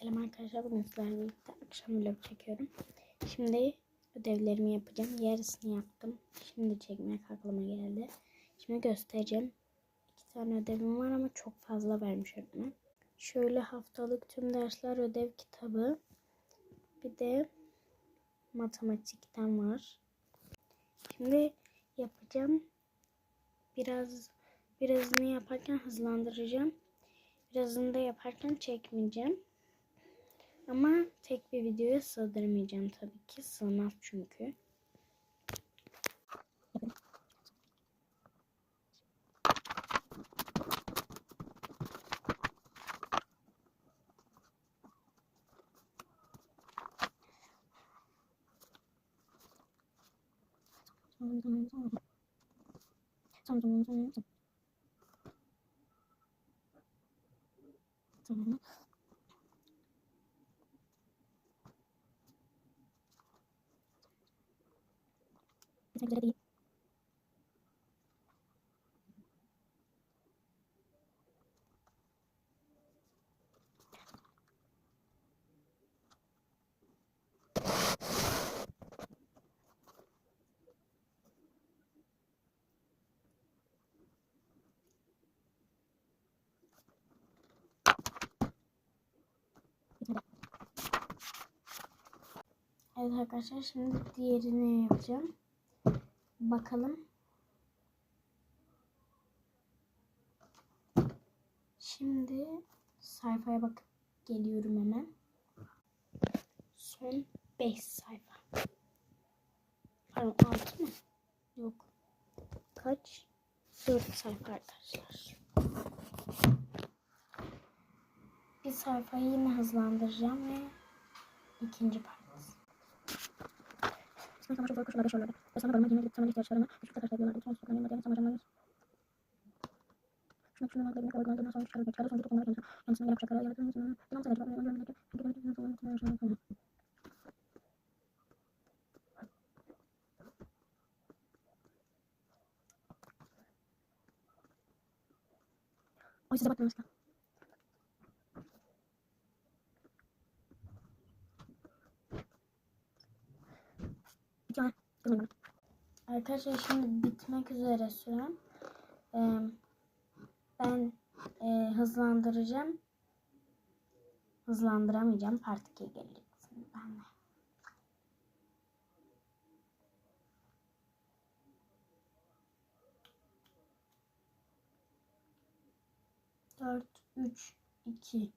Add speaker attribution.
Speaker 1: Selam arkadaşlar. Bugün sizlerle birlikte akşam vlog çekiyorum. Şimdi ödevlerimi yapacağım. Yarısını yaptım. Şimdi çekmeye aklıma geldi. Şimdi göstereceğim. İki tane ödevim var ama çok fazla vermiş öğretmen. Şöyle haftalık tüm dersler ödev kitabı. Bir de matematikten var. Şimdi yapacağım. Biraz birazını yaparken hızlandıracağım. Birazını da yaparken çekmeyeceğim. Ama tek bir videoya sığdırmayacağım tabii ki. Sığmaz çünkü. Tamam. Bitmek üzere değil. Evet arkadaşlar şimdi diğerini yapacağım. Bakalım. Şimdi sayfaya bakıp geliyorum hemen. Son 5 sayfa. Pardon 6 mı? Yok. Kaç? 4 sayfa arkadaşlar. Bir sayfayı yine hızlandıracağım ve ikinci part. Śmiech może wielkość nabierz olewy. Osoba wolna dziennik, co ma liście odszczerna, wyszukta też lebiona i część szukania co możemy mieć. Szmek przyjmę odległego oglądu na swoje cztery cztery, są tylko na piętro, więc najlepsze kraje, ale to nie znam, nie mam co dać, bo nie mam wiedzieć, kiedy będzie na złą, to Kızım Arkadaşlar şimdi bitmek üzere sürem. Ee, ben e, hızlandıracağım. Hızlandıramayacağım. Part 2'ye geleceksin. Ben de. Dört, üç, iki.